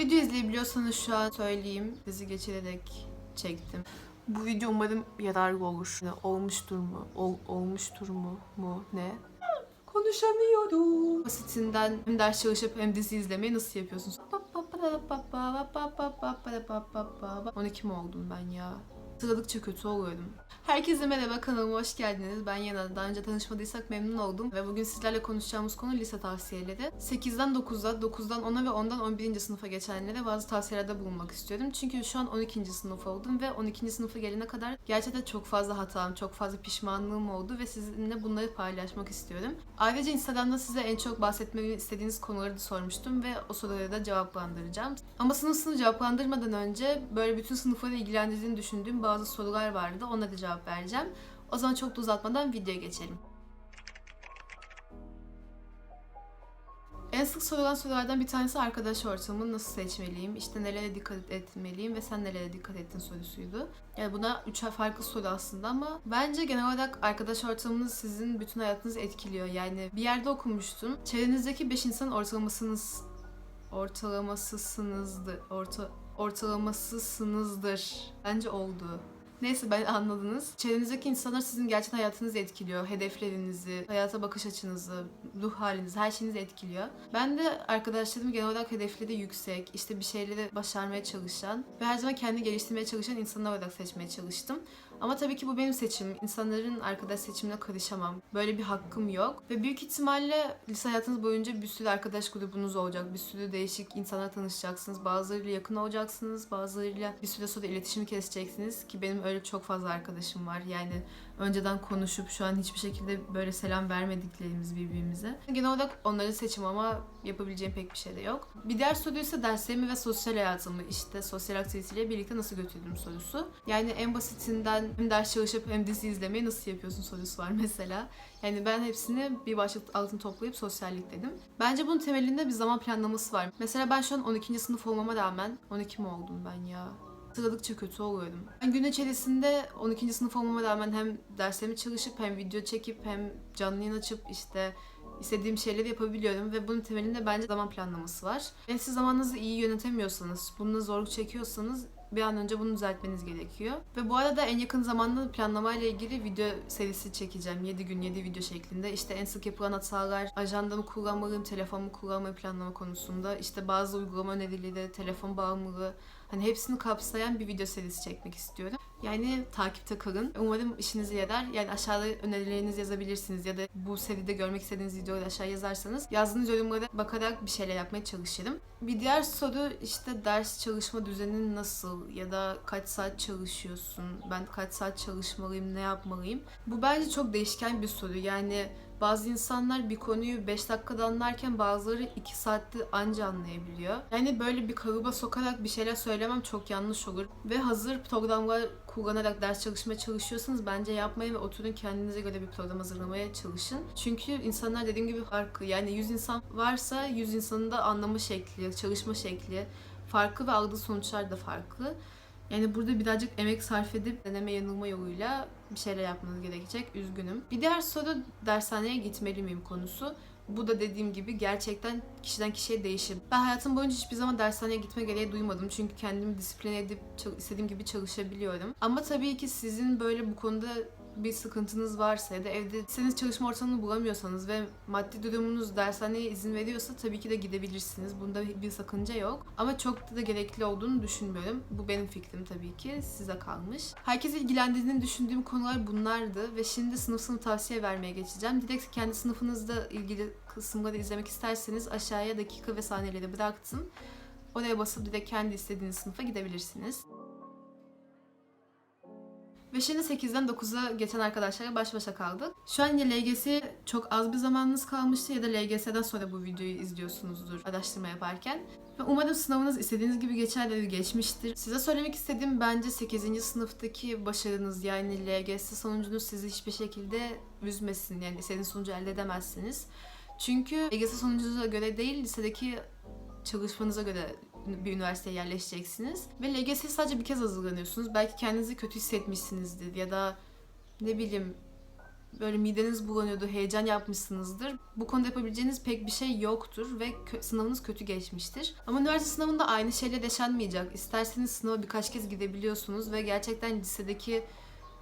videoyu izleyebiliyorsanız şu an söyleyeyim. Sizi geçirerek çektim. Bu video umarım yararlı olur. Olmuştur mu? Ol, olmuştur mu? Mu? Ne? Konuşamıyorum. Basitinden hem ders çalışıp hem dizi izlemeyi nasıl yapıyorsunuz? 12 mi oldum ben ya? Sıradıkça kötü oluyorum. Herkese merhaba kanalıma hoş geldiniz. Ben Yana. Daha önce tanışmadıysak memnun oldum. Ve bugün sizlerle konuşacağımız konu lise tavsiyeleri. 8'den 9'a, 9'dan 10'a ve 10'dan 11. sınıfa geçenlere bazı tavsiyelerde bulunmak istiyorum. Çünkü şu an 12. sınıf oldum ve 12. sınıfa gelene kadar gerçekten çok fazla hatam, çok fazla pişmanlığım oldu ve sizinle bunları paylaşmak istiyorum. Ayrıca Instagram'da size en çok bahsetmemi istediğiniz konuları da sormuştum ve o soruları da cevaplandıracağım. Ama sınıfını cevaplandırmadan önce böyle bütün sınıfları ilgilendirdiğini düşündüğüm bazı sorular vardı. Onlara da cevap vereceğim. O zaman çok da uzatmadan videoya geçelim. En sık sorulan sorulardan bir tanesi arkadaş ortamını nasıl seçmeliyim, işte nelere dikkat etmeliyim ve sen nelere dikkat ettin sorusuydu. Yani buna üç farklı soru aslında ama bence genel olarak arkadaş ortamınız sizin bütün hayatınızı etkiliyor. Yani bir yerde okumuştum. Çevrenizdeki 5 insan ortalamasınız ortalamasısınızdır. Orta, ortalamasısınızdır. Bence oldu. Neyse ben anladınız. Çevrenizdeki insanlar sizin gerçekten hayatınızı etkiliyor. Hedeflerinizi, hayata bakış açınızı, ruh halinizi, her şeyinizi etkiliyor. Ben de arkadaşlarım genel olarak hedefleri yüksek, işte bir şeyleri başarmaya çalışan ve her zaman kendi geliştirmeye çalışan insanlar olarak seçmeye çalıştım. Ama tabii ki bu benim seçimim. İnsanların arkadaş seçimine karışamam. Böyle bir hakkım yok. Ve büyük ihtimalle lise hayatınız boyunca bir sürü arkadaş grubunuz olacak. Bir sürü değişik insanlar tanışacaksınız. Bazılarıyla yakın olacaksınız. Bazılarıyla bir süre sonra iletişimi keseceksiniz. Ki benim öyle çok fazla arkadaşım var. Yani önceden konuşup şu an hiçbir şekilde böyle selam vermediklerimiz birbirimize. Genel olarak onları seçim ama yapabileceğim pek bir şey de yok. Bir diğer soru ise derslerimi ve sosyal hayatımı işte sosyal aktiviteyle birlikte nasıl götürdüm sorusu. Yani en basitinden hem ders çalışıp hem dizi izlemeyi nasıl yapıyorsun sorusu var mesela. Yani ben hepsini bir başlık altına toplayıp sosyallik dedim. Bence bunun temelinde bir zaman planlaması var. Mesela ben şu an 12. sınıf olmama rağmen 12 mi oldum ben ya? Sıradıkça kötü oluyorum. Ben gün içerisinde 12. sınıf olmama rağmen hem derslerimi çalışıp hem video çekip hem canlı yayın açıp işte istediğim şeyleri yapabiliyorum ve bunun temelinde bence zaman planlaması var. Yani siz zamanınızı iyi yönetemiyorsanız, bununla zorluk çekiyorsanız bir an önce bunu düzeltmeniz gerekiyor. Ve bu arada en yakın zamanda planlamayla ilgili video serisi çekeceğim. 7 gün 7 video şeklinde. İşte en sık yapılan hatalar, ajandamı kullanmalıyım, telefonumu kullanmayı planlama konusunda. işte bazı uygulama önerileri, telefon bağımlılığı. Hani hepsini kapsayan bir video serisi çekmek istiyorum. Yani takipte kalın. Umarım işinize yarar. Yani aşağıda önerilerinizi yazabilirsiniz ya da bu seride görmek istediğiniz videoları aşağı yazarsanız yazdığınız yorumlara bakarak bir şeyler yapmaya çalışırım. Bir diğer soru işte ders çalışma düzenin nasıl ya da kaç saat çalışıyorsun? Ben kaç saat çalışmalıyım, ne yapmalıyım? Bu bence çok değişken bir soru. Yani bazı insanlar bir konuyu 5 dakikada anlarken bazıları 2 saatte anca anlayabiliyor. Yani böyle bir kalıba sokarak bir şeyler söylemem çok yanlış olur. Ve hazır programlar kullanarak ders çalışmaya çalışıyorsanız bence yapmayın ve oturun kendinize göre bir program hazırlamaya çalışın. Çünkü insanlar dediğim gibi farklı. Yani 100 insan varsa 100 insanın da anlama şekli, çalışma şekli farklı ve aldığı sonuçlar da farklı. Yani burada birazcık emek sarf edip deneme yanılma yoluyla bir şeyler yapmanız gerekecek. Üzgünüm. Bir diğer soru dershaneye gitmeli miyim konusu. Bu da dediğim gibi gerçekten kişiden kişiye değişir. Ben hayatım boyunca hiçbir zaman dershaneye gitme gereği duymadım. Çünkü kendimi disipline edip istediğim gibi çalışabiliyorum. Ama tabii ki sizin böyle bu konuda bir sıkıntınız varsa ya da evde istediğiniz çalışma ortamını bulamıyorsanız ve maddi durumunuz dershaneye izin veriyorsa tabii ki de gidebilirsiniz. Bunda bir sakınca yok. Ama çok da gerekli olduğunu düşünmüyorum. Bu benim fikrim tabii ki. Size kalmış. Herkes ilgilendiğini düşündüğüm konular bunlardı ve şimdi sınıf sınıf tavsiye vermeye geçeceğim. Direkt kendi sınıfınızla ilgili kısımları izlemek isterseniz aşağıya dakika ve saniyeleri bıraktım. Oraya basıp direkt kendi istediğiniz sınıfa gidebilirsiniz. Ve şimdi 8'den 9'a geçen arkadaşlarla baş başa kaldık. Şu an ya LGS çok az bir zamanınız kalmıştı ya da LGS'den sonra bu videoyu izliyorsunuzdur araştırma yaparken. Ve umarım sınavınız istediğiniz gibi geçer ve geçmiştir. Size söylemek istediğim bence 8. sınıftaki başarınız yani LGS sonucunuz sizi hiçbir şekilde üzmesin. Yani istediğiniz sonucu elde edemezsiniz. Çünkü LGS sonucunuza göre değil lisedeki çalışmanıza göre bir üniversiteye yerleşeceksiniz. Ve LGS'ye sadece bir kez hazırlanıyorsunuz. Belki kendinizi kötü hissetmişsinizdir ya da ne bileyim böyle mideniz bulanıyordu, heyecan yapmışsınızdır. Bu konuda yapabileceğiniz pek bir şey yoktur ve kö- sınavınız kötü geçmiştir. Ama üniversite sınavında aynı şeyle yaşanmayacak. İsterseniz sınava birkaç kez gidebiliyorsunuz ve gerçekten lisedeki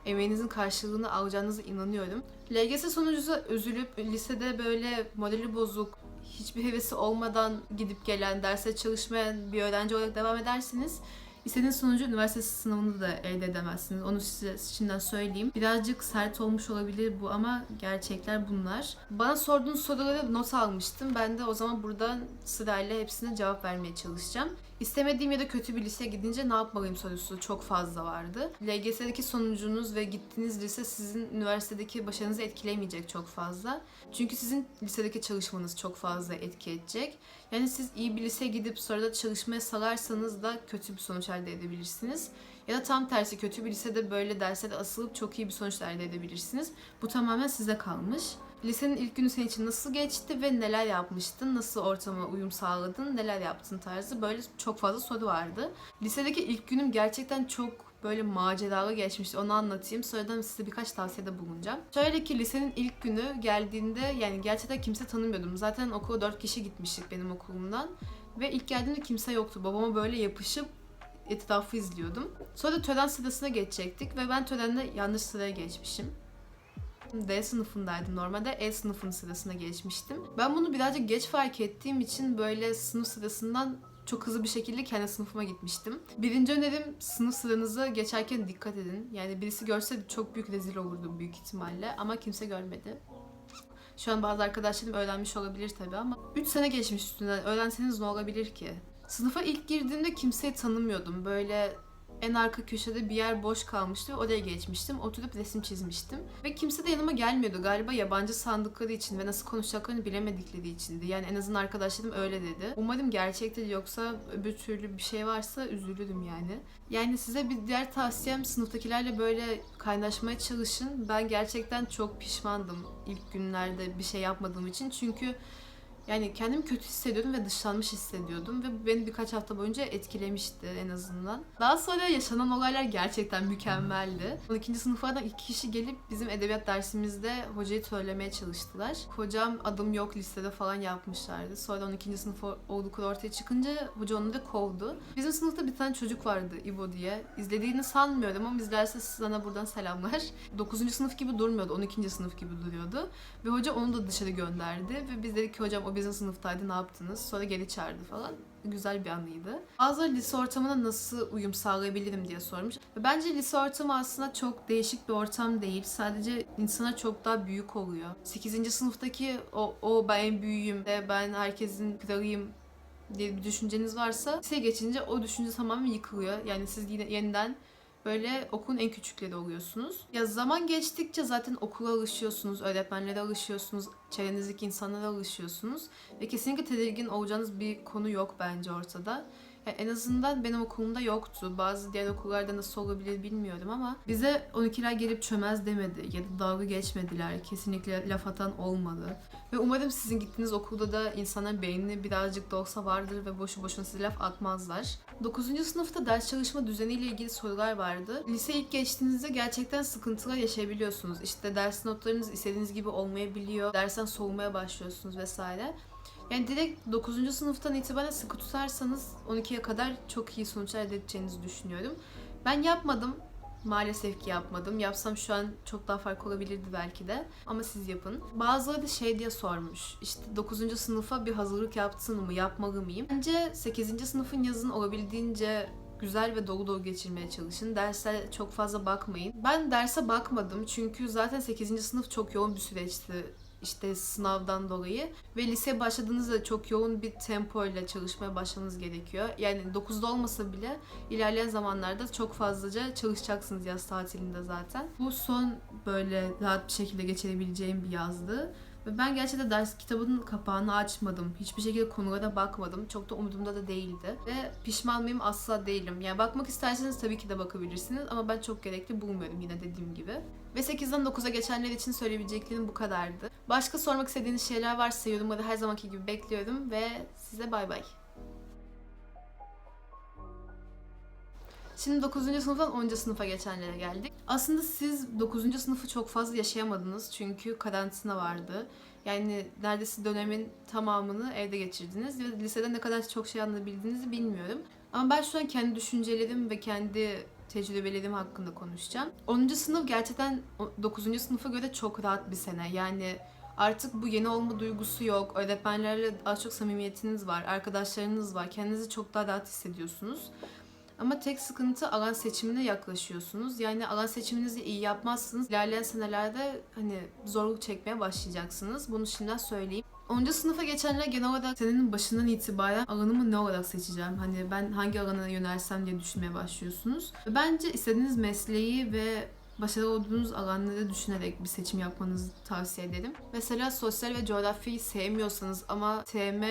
emeğinizin karşılığını alacağınıza inanıyorum. LGS sonucunuza üzülüp lisede böyle modeli bozuk, hiçbir hevesi olmadan gidip gelen, derse çalışmayan bir öğrenci olarak devam edersiniz. İstediğiniz sonucu üniversite sınavında da elde edemezsiniz. Onu size şimdiden söyleyeyim. Birazcık sert olmuş olabilir bu ama gerçekler bunlar. Bana sorduğunuz soruları not almıştım. Ben de o zaman buradan sırayla hepsine cevap vermeye çalışacağım. İstemediğim ya da kötü bir liseye gidince ne yapmalıyım sorusu çok fazla vardı. LGS'deki sonucunuz ve gittiğiniz lise sizin üniversitedeki başarınızı etkilemeyecek çok fazla. Çünkü sizin lisedeki çalışmanız çok fazla etki edecek. Yani siz iyi bir liseye gidip sonra da çalışmaya salarsanız da kötü bir sonuç elde edebilirsiniz. Ya da tam tersi kötü bir lisede böyle derslere asılıp çok iyi bir sonuç elde edebilirsiniz. Bu tamamen size kalmış. Lisenin ilk günü senin için nasıl geçti ve neler yapmıştın? Nasıl ortama uyum sağladın? Neler yaptın tarzı böyle çok fazla soru vardı. Lisedeki ilk günüm gerçekten çok böyle maceralı geçmişti. Onu anlatayım. Sonradan size birkaç tavsiyede bulunacağım. Şöyle ki lisenin ilk günü geldiğinde yani gerçekten kimse tanımıyordum. Zaten okula 4 kişi gitmiştik benim okulumdan. Ve ilk geldiğimde kimse yoktu. Babama böyle yapışıp etrafı izliyordum. Sonra da tören sırasına geçecektik ve ben törende yanlış sıraya geçmişim. D sınıfındaydım. Normalde E sınıfının sırasına geçmiştim. Ben bunu birazcık geç fark ettiğim için böyle sınıf sırasından çok hızlı bir şekilde kendi sınıfıma gitmiştim. Birinci önerim sınıf sıranıza geçerken dikkat edin. Yani birisi görse çok büyük rezil olurdu büyük ihtimalle ama kimse görmedi. Şu an bazı arkadaşlarım öğrenmiş olabilir tabii ama 3 sene geçmiş üstünden öğrenseniz ne olabilir ki? Sınıfa ilk girdiğimde kimseyi tanımıyordum. Böyle en arka köşede bir yer boş kalmıştı oraya geçmiştim. Oturup resim çizmiştim. Ve kimse de yanıma gelmiyordu. Galiba yabancı sandıkları için ve nasıl konuşacaklarını bilemedikleri içindi. Yani en azından arkadaşlarım öyle dedi. Umarım gerçektir yoksa öbür türlü bir şey varsa üzülürüm yani. Yani size bir diğer tavsiyem sınıftakilerle böyle kaynaşmaya çalışın. Ben gerçekten çok pişmandım ilk günlerde bir şey yapmadığım için. Çünkü yani kendimi kötü hissediyordum ve dışlanmış hissediyordum ve bu beni birkaç hafta boyunca etkilemişti en azından. Daha sonra yaşanan olaylar gerçekten mükemmeldi. 12. sınıflardan iki kişi gelip bizim edebiyat dersimizde hocayı trollemeye çalıştılar. Hocam adım yok listede falan yapmışlardı. Sonra 12. sınıf oldukları ortaya çıkınca hoca onu da kovdu. Bizim sınıfta bir tane çocuk vardı İbo diye. İzlediğini sanmıyorum ama izlerse sana buradan selamlar. 9. sınıf gibi durmuyordu. 12. sınıf gibi duruyordu. Ve hoca onu da dışarı gönderdi. Ve biz dedik ki hocam o bizim sınıftaydı ne yaptınız? Sonra geri çağırdı falan. Güzel bir anıydı. Bazıları lise ortamına nasıl uyum sağlayabilirim diye sormuş. Bence lise ortamı aslında çok değişik bir ortam değil. Sadece insana çok daha büyük oluyor. 8. sınıftaki o, o ben en büyüğüm ben herkesin kralıyım diye bir düşünceniz varsa liseye geçince o düşünce tamamen yıkılıyor. Yani siz yine yeniden böyle okulun en küçükleri oluyorsunuz. Ya zaman geçtikçe zaten okula alışıyorsunuz, öğretmenlere alışıyorsunuz, çevrenizdeki insanlara alışıyorsunuz ve kesinlikle tedirgin olacağınız bir konu yok bence ortada. Ya en azından benim okulumda yoktu. Bazı diğer okullarda nasıl olabilir bilmiyorum ama bize 12'ler gelip çömez demedi ya da dalga geçmediler. Kesinlikle laf atan olmadı. Ve umarım sizin gittiğiniz okulda da insanların beynini birazcık da olsa vardır ve boşu boşuna size laf atmazlar. 9. sınıfta ders çalışma düzeniyle ilgili sorular vardı. Lise ilk geçtiğinizde gerçekten sıkıntılar yaşayabiliyorsunuz. İşte ders notlarınız istediğiniz gibi olmayabiliyor. Dersten soğumaya başlıyorsunuz vesaire. Yani direkt 9. sınıftan itibaren sıkı tutarsanız 12'ye kadar çok iyi sonuçlar elde edeceğinizi düşünüyorum. Ben yapmadım. Maalesef ki yapmadım. Yapsam şu an çok daha farklı olabilirdi belki de. Ama siz yapın. Bazıları da şey diye sormuş. İşte 9. sınıfa bir hazırlık yaptın mı? Yapmalı mıyım? Bence 8. sınıfın yazın olabildiğince güzel ve dolu dolu geçirmeye çalışın. Derse çok fazla bakmayın. Ben derse bakmadım çünkü zaten 8. sınıf çok yoğun bir süreçti işte sınavdan dolayı ve liseye başladığınızda çok yoğun bir tempo ile çalışmaya başlamanız gerekiyor. Yani 9'da olmasa bile ilerleyen zamanlarda çok fazlaca çalışacaksınız yaz tatilinde zaten. Bu son böyle rahat bir şekilde geçirebileceğim bir yazdı. Ve ben gerçekten ders kitabının kapağını açmadım. Hiçbir şekilde konulara bakmadım. Çok da umurumda da değildi. Ve pişman mıyım asla değilim. Yani bakmak isterseniz tabii ki de bakabilirsiniz. Ama ben çok gerekli bulmuyorum yine dediğim gibi. Ve 8'den 9'a geçenler için söyleyebileceklerim bu kadardı. Başka sormak istediğiniz şeyler varsa yorumları her zamanki gibi bekliyorum. Ve size bay bay. Şimdi 9. sınıftan 10. sınıfa geçenlere geldik. Aslında siz 9. sınıfı çok fazla yaşayamadınız çünkü karantina vardı. Yani neredeyse dönemin tamamını evde geçirdiniz ve lisede ne kadar çok şey anlayabildiğinizi bilmiyorum. Ama ben şu an kendi düşüncelerim ve kendi tecrübelerim hakkında konuşacağım. 10. sınıf gerçekten 9. sınıfa göre çok rahat bir sene. Yani artık bu yeni olma duygusu yok. Öğretmenlerle daha çok samimiyetiniz var, arkadaşlarınız var. Kendinizi çok daha rahat hissediyorsunuz. Ama tek sıkıntı alan seçimine yaklaşıyorsunuz. Yani alan seçiminizi iyi yapmazsınız. İlerleyen senelerde hani zorluk çekmeye başlayacaksınız. Bunu şimdiden söyleyeyim. 10. sınıfa geçenler genel olarak senenin başından itibaren alanımı ne olarak seçeceğim? Hani ben hangi alana yönelsem diye düşünmeye başlıyorsunuz. Bence istediğiniz mesleği ve başarılı olduğunuz alanları düşünerek bir seçim yapmanızı tavsiye ederim. Mesela sosyal ve coğrafyayı sevmiyorsanız ama TM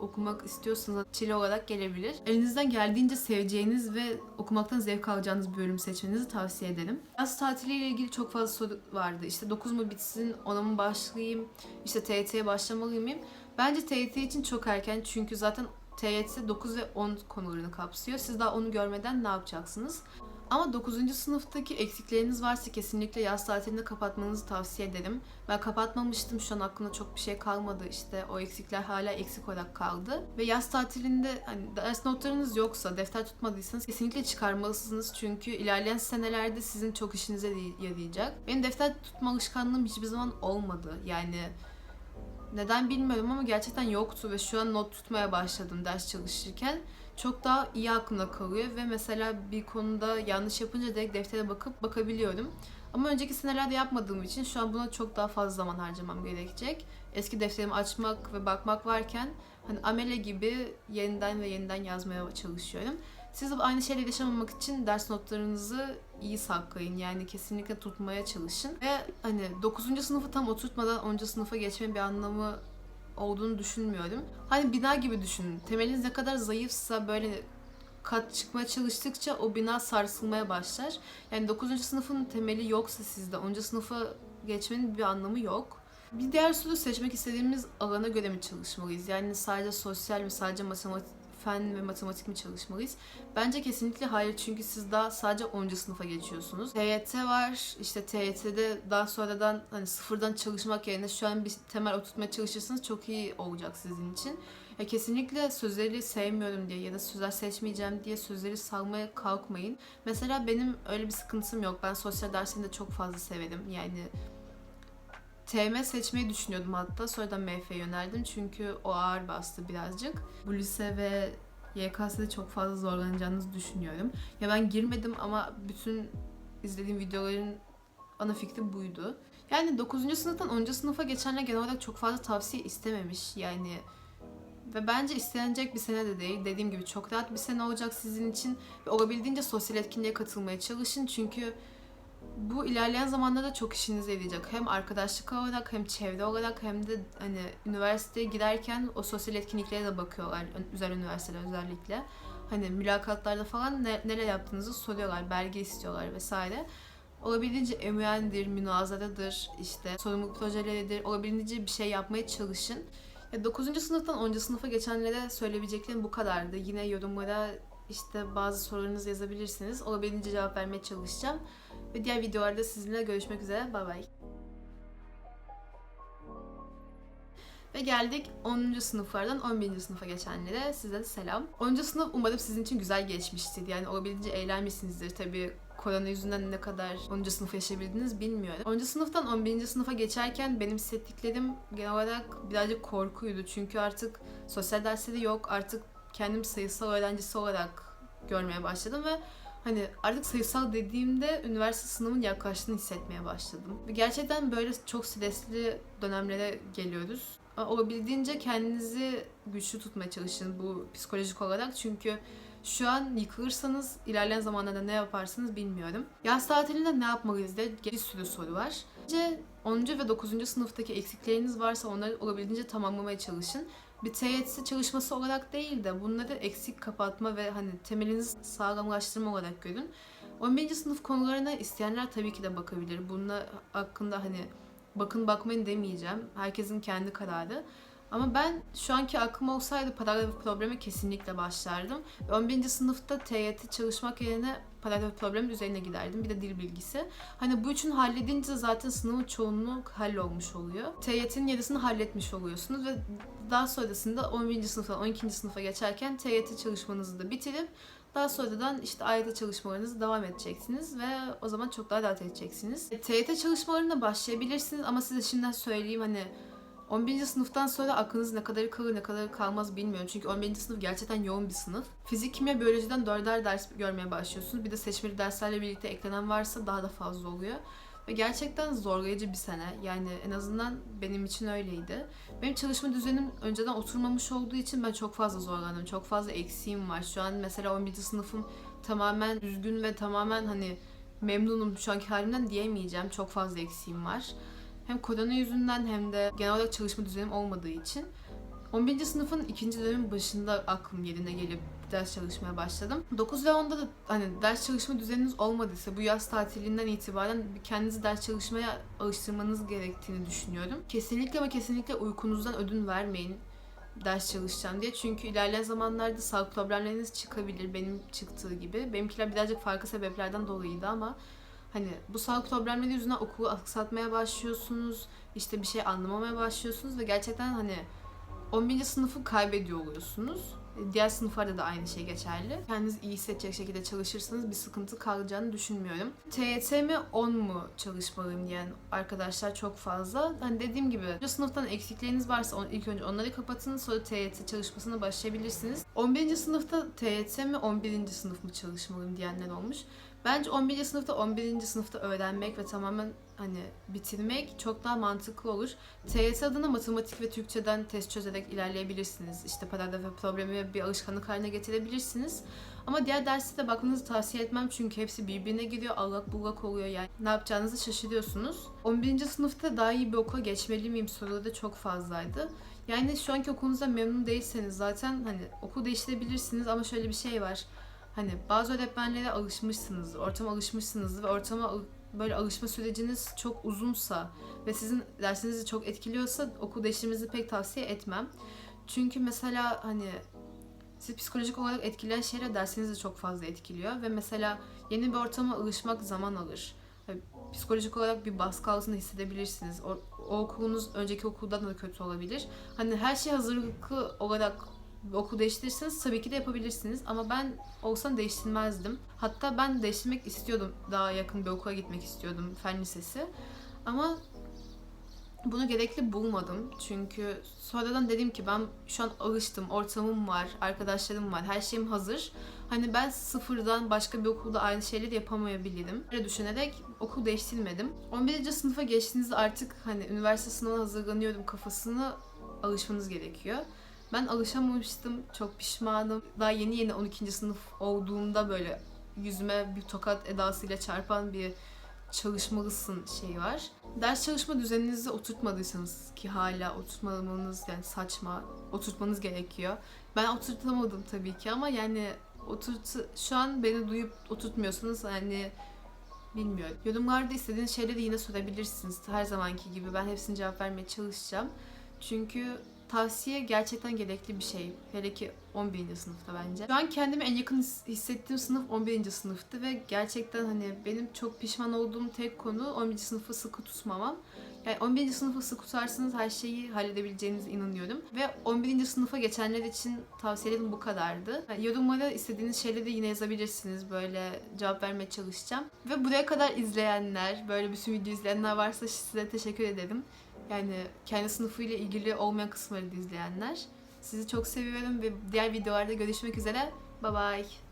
okumak istiyorsanız çile olarak gelebilir. Elinizden geldiğince seveceğiniz ve okumaktan zevk alacağınız bir bölüm seçmenizi tavsiye ederim. Yaz tatiliyle ilgili çok fazla soru vardı. İşte 9 mu bitsin, 10'a mı başlayayım, işte TYT'ye başlamalıyım mıyım? Bence TYT için çok erken çünkü zaten TYT 9 ve 10 konularını kapsıyor. Siz daha onu görmeden ne yapacaksınız? Ama 9. sınıftaki eksikleriniz varsa kesinlikle yaz tatilini kapatmanızı tavsiye ederim. Ben kapatmamıştım. Şu an aklımda çok bir şey kalmadı. İşte o eksikler hala eksik olarak kaldı. Ve yaz tatilinde hani ders notlarınız yoksa, defter tutmadıysanız kesinlikle çıkarmalısınız. Çünkü ilerleyen senelerde sizin çok işinize yarayacak. Benim defter tutma alışkanlığım hiçbir zaman olmadı. Yani neden bilmiyorum ama gerçekten yoktu ve şu an not tutmaya başladım ders çalışırken çok daha iyi aklımda kalıyor ve mesela bir konuda yanlış yapınca direkt deftere bakıp bakabiliyorum. Ama önceki senelerde yapmadığım için şu an buna çok daha fazla zaman harcamam gerekecek. Eski defterimi açmak ve bakmak varken hani amele gibi yeniden ve yeniden yazmaya çalışıyorum. Siz de aynı şeyle yaşamamak için ders notlarınızı iyi saklayın. Yani kesinlikle tutmaya çalışın. Ve hani 9. sınıfı tam oturtmadan 10. sınıfa geçme bir anlamı olduğunu düşünmüyorum. Hani bina gibi düşünün. Temeliniz ne kadar zayıfsa böyle kat çıkmaya çalıştıkça o bina sarsılmaya başlar. Yani 9. sınıfın temeli yoksa sizde 10. sınıfa geçmenin bir anlamı yok. Bir diğer soru seçmek istediğimiz alana göre mi çalışmalıyız? Yani sadece sosyal mi, sadece matematik, fen ve matematik mi çalışmalıyız? Bence kesinlikle hayır çünkü siz daha sadece 10. sınıfa geçiyorsunuz. TYT var. İşte TYT'de daha sonradan hani sıfırdan çalışmak yerine şu an bir temel oturtmaya çalışırsanız çok iyi olacak sizin için. Ya kesinlikle sözleri sevmiyorum diye ya da sözler seçmeyeceğim diye sözleri salmaya kalkmayın. Mesela benim öyle bir sıkıntım yok. Ben sosyal dersini de çok fazla severim. Yani TM seçmeyi düşünüyordum hatta. Sonradan MF'ye yöneldim çünkü o ağır bastı birazcık. Bu lise ve YKS'de çok fazla zorlanacağınızı düşünüyorum. Ya ben girmedim ama bütün izlediğim videoların ana fikri buydu. Yani 9. sınıftan 10. sınıfa geçenler genel olarak çok fazla tavsiye istememiş. Yani ve bence istenecek bir sene de değil. Dediğim gibi çok rahat bir sene olacak sizin için. Ve olabildiğince sosyal etkinliğe katılmaya çalışın. Çünkü bu ilerleyen zamanlarda çok işinize yarayacak. Hem arkadaşlık olarak hem çevre olarak hem de hani üniversiteye giderken o sosyal etkinliklere de bakıyorlar. Özel üniversiteler özellikle. Hani mülakatlarda falan ne, neler yaptığınızı soruyorlar. Belge istiyorlar vesaire. Olabildiğince emuendir, münazaradır, işte sorumluluk projeleridir. Olabildiğince bir şey yapmaya çalışın. Ya 9. sınıftan 10. sınıfa geçenlere söyleyebileceklerim bu kadardı. Yine yorumlara işte bazı sorularınızı yazabilirsiniz. Olabildiğince cevap vermeye çalışacağım. Ve diğer videolarda sizinle görüşmek üzere. Bay bay. Ve geldik 10. sınıflardan 11. sınıfa geçenlere. Size de selam. 10. sınıf umarım sizin için güzel geçmiştir. Yani olabildiğince eğlenmişsinizdir. Tabii korona yüzünden ne kadar 10. sınıf yaşayabildiniz bilmiyorum. 10. sınıftan 11. sınıfa geçerken benim hissettiklerim genel olarak birazcık korkuydu. Çünkü artık sosyal dersleri yok. Artık kendim sayısal öğrencisi olarak görmeye başladım ve hani artık sayısal dediğimde üniversite sınavının yaklaştığını hissetmeye başladım. Gerçekten böyle çok stresli dönemlere geliyoruz. Olabildiğince kendinizi güçlü tutmaya çalışın bu psikolojik olarak çünkü şu an yıkılırsanız ilerleyen zamanlarda ne yaparsınız bilmiyorum. Yaz tatilinde ne yapmalıyız diye bir sürü soru var. Bence 10. ve 9. sınıftaki eksikleriniz varsa onları olabildiğince tamamlamaya çalışın bir TYT çalışması olarak değil de bunları eksik kapatma ve hani temelinizi sağlamlaştırma olarak görün. 11. sınıf konularına isteyenler tabii ki de bakabilir. Bunun hakkında hani bakın bakmayın demeyeceğim. Herkesin kendi kararı. Ama ben şu anki aklım olsaydı paragraf probleme kesinlikle başlardım. Ve 11. sınıfta TYT çalışmak yerine paragraf problemin üzerine giderdim. Bir de dil bilgisi. Hani bu üçünü halledince zaten sınavın çoğunluğu hallolmuş oluyor. TYT'nin yarısını halletmiş oluyorsunuz ve daha sonrasında 11. sınıftan 12. sınıfa geçerken TYT çalışmanızı da bitirip daha sonradan işte AYT çalışmalarınızı devam edeceksiniz ve o zaman çok daha rahat edeceksiniz. TYT çalışmalarına başlayabilirsiniz ama size şimdiden söyleyeyim hani 11. sınıftan sonra aklınız ne kadar kalır ne kadar kalmaz bilmiyorum. Çünkü 11. sınıf gerçekten yoğun bir sınıf. Fizik, kimya, biyolojiden dörder ders görmeye başlıyorsunuz. Bir de seçmeli derslerle birlikte eklenen varsa daha da fazla oluyor. Ve gerçekten zorlayıcı bir sene. Yani en azından benim için öyleydi. Benim çalışma düzenim önceden oturmamış olduğu için ben çok fazla zorlandım. Çok fazla eksiğim var. Şu an mesela 11. sınıfım tamamen düzgün ve tamamen hani memnunum şu anki halimden diyemeyeceğim. Çok fazla eksiğim var. Hem korona yüzünden hem de genel olarak çalışma düzenim olmadığı için 11. sınıfın ikinci dönemin başında aklım yerine gelip ders çalışmaya başladım. 9 ve 10'da da hani ders çalışma düzeniniz olmadıysa bu yaz tatilinden itibaren kendinizi ders çalışmaya alıştırmanız gerektiğini düşünüyorum. Kesinlikle ama kesinlikle uykunuzdan ödün vermeyin ders çalışacağım diye. Çünkü ilerleyen zamanlarda sağlık problemleriniz çıkabilir benim çıktığı gibi. Benimkiler birazcık farklı sebeplerden dolayıydı ama Hani bu sağlık problemleri yüzünden okulu aksatmaya başlıyorsunuz. işte bir şey anlamamaya başlıyorsunuz ve gerçekten hani 11. sınıfı kaybediyor oluyorsunuz. E, Diğer sınıflarda da aynı şey geçerli. Kendinizi iyi hissedecek şekilde çalışırsanız bir sıkıntı kalacağını düşünmüyorum. TYT mi 10 mu çalışmalıyım diyen arkadaşlar çok fazla. Hani dediğim gibi bu sınıftan eksikleriniz varsa on- ilk önce onları kapatın sonra TYT çalışmasına başlayabilirsiniz. 11. sınıfta TYT mi 11. sınıf mı çalışmalıyım diyenler olmuş. Bence 11. sınıfta 11. sınıfta öğrenmek ve tamamen hani bitirmek çok daha mantıklı olur. TYT adına matematik ve Türkçeden test çözerek ilerleyebilirsiniz. İşte paragraf ve problemi bir alışkanlık haline getirebilirsiniz. Ama diğer derslere bakmanızı tavsiye etmem çünkü hepsi birbirine giriyor, allak bullak oluyor yani. Ne yapacağınızı şaşırıyorsunuz. 11. sınıfta daha iyi bir okula geçmeli miyim soruları da çok fazlaydı. Yani şu anki okulunuzda memnun değilseniz zaten hani okul değiştirebilirsiniz ama şöyle bir şey var. Hani bazı öğretmenlere alışmışsınız, ortama alışmışsınız ve ortama böyle alışma süreciniz çok uzunsa ve sizin dersinizi çok etkiliyorsa okul değiştirmenizi pek tavsiye etmem. Çünkü mesela hani sizi psikolojik olarak etkileyen şeyler dersinizi çok fazla etkiliyor ve mesela yeni bir ortama alışmak zaman alır. Hani psikolojik olarak bir baskı altında hissedebilirsiniz. O, o okulunuz önceki okuldan da kötü olabilir. Hani her şey hazırlıklı olarak okul değiştirirseniz tabii ki de yapabilirsiniz ama ben olsam değiştirmezdim. Hatta ben değiştirmek istiyordum. Daha yakın bir okula gitmek istiyordum fen lisesi. Ama bunu gerekli bulmadım. Çünkü sonradan dedim ki ben şu an alıştım. Ortamım var, arkadaşlarım var, her şeyim hazır. Hani ben sıfırdan başka bir okulda aynı şeyleri yapamayabilirim. Öyle düşünerek okul değiştirmedim. 11. sınıfa geçtiğinizde artık hani üniversite sınavına hazırlanıyorum kafasını alışmanız gerekiyor. Ben alışamamıştım. Çok pişmanım. Daha yeni yeni 12. sınıf olduğumda böyle yüzüme bir tokat edasıyla çarpan bir çalışmalısın şey var. Ders çalışma düzeninizi oturtmadıysanız ki hala oturtmamanız yani saçma oturtmanız gerekiyor. Ben oturtamadım tabii ki ama yani oturt şu an beni duyup oturtmuyorsanız yani bilmiyorum. Yorumlarda istediğiniz şeyleri yine sorabilirsiniz. Her zamanki gibi ben hepsine cevap vermeye çalışacağım. Çünkü tavsiye gerçekten gerekli bir şey. Hele ki 11. sınıfta bence. Şu an kendimi en yakın his- hissettiğim sınıf 11. sınıftı ve gerçekten hani benim çok pişman olduğum tek konu 11. sınıfı sıkı tutmamam. Yani 11. sınıfı sıkı tutarsanız her şeyi halledebileceğinize inanıyorum. Ve 11. sınıfa geçenler için tavsiyelerim bu kadardı. Yani yorumlara istediğiniz şeyleri yine yazabilirsiniz. Böyle cevap vermeye çalışacağım. Ve buraya kadar izleyenler, böyle bütün video izleyenler varsa size teşekkür ederim. Yani kendi sınıfıyla ilgili olmayan kısımları da izleyenler. Sizi çok seviyorum ve diğer videolarda görüşmek üzere. Bye bye.